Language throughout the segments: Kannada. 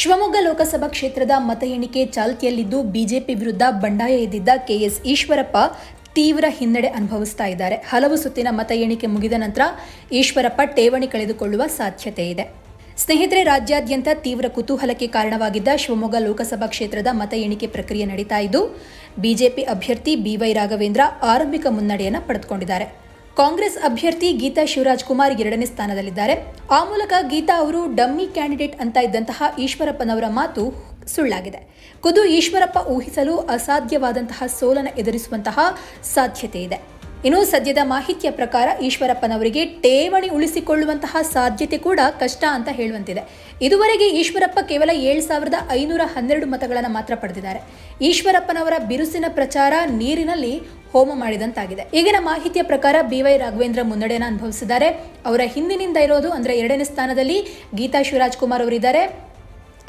ಶಿವಮೊಗ್ಗ ಲೋಕಸಭಾ ಕ್ಷೇತ್ರದ ಮತ ಎಣಿಕೆ ಚಾಲ್ತಿಯಲ್ಲಿದ್ದು ಬಿಜೆಪಿ ವಿರುದ್ಧ ಬಂಡಾಯ ಎದ್ದಿದ್ದ ಕೆಎಸ್ ಈಶ್ವರಪ್ಪ ತೀವ್ರ ಹಿನ್ನಡೆ ಅನುಭವಿಸ್ತಾ ಇದ್ದಾರೆ. ಹಲವು ಸುತ್ತಿನ ಮತ ಎಣಿಕೆ ಮುಗಿದ ನಂತರ ಈಶ್ವರಪ್ಪ ಠೇವಣಿ ಕಳೆದುಕೊಳ್ಳುವ ಸಾಧ್ಯತೆ ಇದೆ. ಸ್ನೇಹಿತರೆ, ರಾಜ್ಯಾದ್ಯಂತ ತೀವ್ರ ಕುತೂಹಲಕ್ಕೆ ಕಾರಣವಾಗಿದ್ದ ಶಿವಮೊಗ್ಗ ಲೋಕಸಭಾ ಕ್ಷೇತ್ರದ ಮತ ಎಣಿಕೆ ಪ್ರಕ್ರಿಯೆ ನಡೀತಾ ಇದ್ದು, ಬಿಜೆಪಿ ಅಭ್ಯರ್ಥಿ ಬಿವೈ ರಾಘವೇಂದ್ರ ಆರಂಭಿಕ ಮುನ್ನಡೆಯನ್ನು ಪಡೆದುಕೊಂಡಿದ್ದಾರೆ. ಕಾಂಗ್ರೆಸ್ ಅಭ್ಯರ್ಥಿ ಗೀತಾ ಶಿವರಾಜ್ ಕುಮಾರ್ ಎರಡನೇ ಸ್ಥಾನದಲ್ಲಿದ್ದಾರೆ. ಆ ಮೂಲಕ ಗೀತಾ ಅವರು ಡಮ್ಮಿ ಕ್ಯಾಂಡಿಡೇಟ್ ಅಂತ ಇದ್ದಂತಹ ಈಶ್ವರಪ್ಪನವರ ಮಾತು ಸುಳ್ಳಾಗಿದೆ. ಖುದ್ದು ಈಶ್ವರಪ್ಪ ಊಹಿಸಲು ಅಸಾಧ್ಯವಾದಂತಹ ಸೋಲನ ಎದುರಿಸುವಂತಹ ಸಾಧ್ಯತೆ ಇದೆ. ಇನ್ನು ಸದ್ಯದ ಮಾಹಿತಿಯ ಪ್ರಕಾರ ಈಶ್ವರಪ್ಪನವರಿಗೆ ಠೇವಣಿ ಉಳಿಸಿಕೊಳ್ಳುವಂತಹ ಸಾಧ್ಯತೆ ಕೂಡ ಕಷ್ಟ ಅಂತ ಹೇಳುವಂತಿದೆ. ಇದುವರೆಗೆ ಈಶ್ವರಪ್ಪ ಕೇವಲ ಏಳು ಸಾವಿರದ ಐನೂರ ಹನ್ನೆರಡು ಮತಗಳನ್ನು ಮಾತ್ರ ಪಡೆದಿದ್ದಾರೆ. ಈಶ್ವರಪ್ಪನವರ ಬಿರುಸಿನ ಪ್ರಚಾರ ನೀರಿನಲ್ಲಿ ಹೋಮ ಮಾಡಿದಂತಾಗಿದೆ. ಈಗಿನ ಮಾಹಿತಿಯ ಪ್ರಕಾರ ಬಿವೈ ರಾಘವೇಂದ್ರ ಮುನ್ನಡೆಯನ್ನು ಅನುಭವಿಸಿದ್ದಾರೆ. ಅವರ ಹಿಂದಿನಿಂದ ಇರೋದು ಅಂದರೆ ಎರಡನೇ ಸ್ಥಾನದಲ್ಲಿ ಗೀತಾ ಶಿವರಾಜ್ ಕುಮಾರ್ ಅವರಿದ್ದಾರೆ.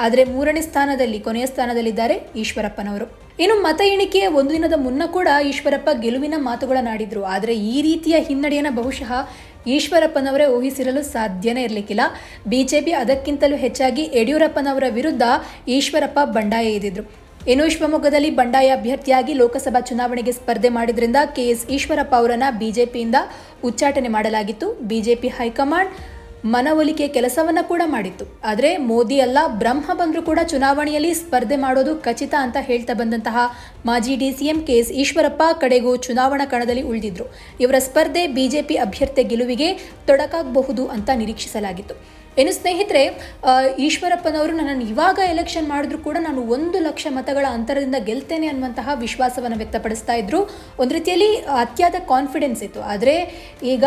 ಆದರೆ ಮೂರನೇ ಸ್ಥಾನದಲ್ಲಿ, ಕೊನೆಯ ಸ್ಥಾನದಲ್ಲಿದ್ದಾರೆ ಈಶ್ವರಪ್ಪನವರು. ಇನ್ನು ಮತ ಎಣಿಕೆಯ ಒಂದು ದಿನದ ಮುನ್ನ ಕೂಡ ಈಶ್ವರಪ್ಪ ಗೆಲುವಿನ ಮಾತುಗಳನ್ನಾಡಿದ್ರು ಆದರೆ ಈ ರೀತಿಯ ಹಿನ್ನಡೆಯನ್ನು ಬಹುಶಃ ಈಶ್ವರಪ್ಪನವರೇ ಊಹಿಸಿರಲು ಸಾಧ್ಯನೇ ಇರಲಿಕ್ಕಿಲ್ಲ. ಬಿಜೆಪಿ ಅದಕ್ಕಿಂತಲೂ ಹೆಚ್ಚಾಗಿ ಯಡಿಯೂರಪ್ಪನವರ ವಿರುದ್ಧ ಈಶ್ವರಪ್ಪ ಬಂಡಾಯ ಎದ್ದಿದ್ರು. ಇನ್ನು ಶಿವಮೊಗ್ಗದಲ್ಲಿ ಬಂಡಾಯ ಅಭ್ಯರ್ಥಿಯಾಗಿ ಲೋಕಸಭಾ ಚುನಾವಣೆಗೆ ಸ್ಪರ್ಧೆ ಮಾಡಿದ್ರಿಂದ ಕೆಎಸ್ ಈಶ್ವರಪ್ಪ ಅವರನ್ನ ಬಿಜೆಪಿಯಿಂದ ಉಚ್ಚಾಟನೆ ಮಾಡಲಾಗಿತ್ತು. ಬಿಜೆಪಿ ಹೈಕಮಾಂಡ್ ಮನವೊಲಿಕೆ ಕೆಲಸವನ್ನ ಕೂಡ ಮಾಡಿತ್ತು. ಆದರೆ ಮೋದಿ ಅಲ್ಲ, ಬ್ರಹ್ಮ ಬಂದರೂ ಕೂಡ ಚುನಾವಣೆಯಲ್ಲಿ ಸ್ಪರ್ಧೆ ಮಾಡೋದು ಖಚಿತ ಅಂತ ಹೇಳ್ತಾ ಬಂದಂತಹ ಮಾಜಿ ಡಿಸಿಎಂ ಕೆ ಎಸ್ ಈಶ್ವರಪ್ಪ ಕಡೆಗೂ ಚುನಾವಣಾ ಕಣದಲ್ಲಿ ಉಳಿದಿದ್ರು. ಇವರ ಸ್ಪರ್ಧೆ ಬಿಜೆಪಿ ಅಭ್ಯರ್ಥಿ ಗೆಲುವಿಗೆ ತೊಡಕಾಗಬಹುದು ಅಂತ ನಿರೀಕ್ಷಿಸಲಾಗಿತ್ತು. ಇನ್ನು ಸ್ನೇಹಿತರೆ ಈಶ್ವರಪ್ಪನವರು ನನ್ನನ್ನು ಇವಾಗ ಎಲೆಕ್ಷನ್ ಮಾಡಿದ್ರು ಕೂಡ ನಾನು ಒಂದು ಲಕ್ಷ ಮತಗಳ ಅಂತರದಿಂದ ಗೆಲ್ತೇನೆ ಅನ್ನುವಂತಹ ವಿಶ್ವಾಸವನ್ನು ವ್ಯಕ್ತಪಡಿಸ್ತಾ ಇದ್ರು. ಒಂದು ರೀತಿಯಲ್ಲಿ ಅತಿಯಾದ ಕಾನ್ಫಿಡೆನ್ಸ್ ಇತ್ತು. ಆದರೆ ಈಗ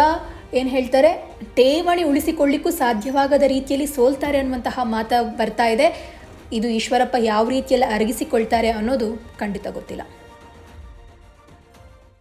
ಏನು ಹೇಳ್ತಾರೆ? ಠೇವಣಿ ಉಳಿಸಿಕೊಳ್ಳಿಕ್ಕೂ ಸಾಧ್ಯವಾಗದ ರೀತಿಯಲ್ಲಿ ಸೋಲ್ತಾರೆ ಅನ್ನುವಂತಹ ಮಾತು ಬರ್ತಾ ಇದೆ. ಇದು ಈಶ್ವರಪ್ಪ ಯಾವ ರೀತಿಯಲ್ಲಿ ಅರಗಿಸಿಕೊಳ್ತಾರೆ ಅನ್ನೋದು ಖಂಡಿತ ಗೊತ್ತಿಲ್ಲ.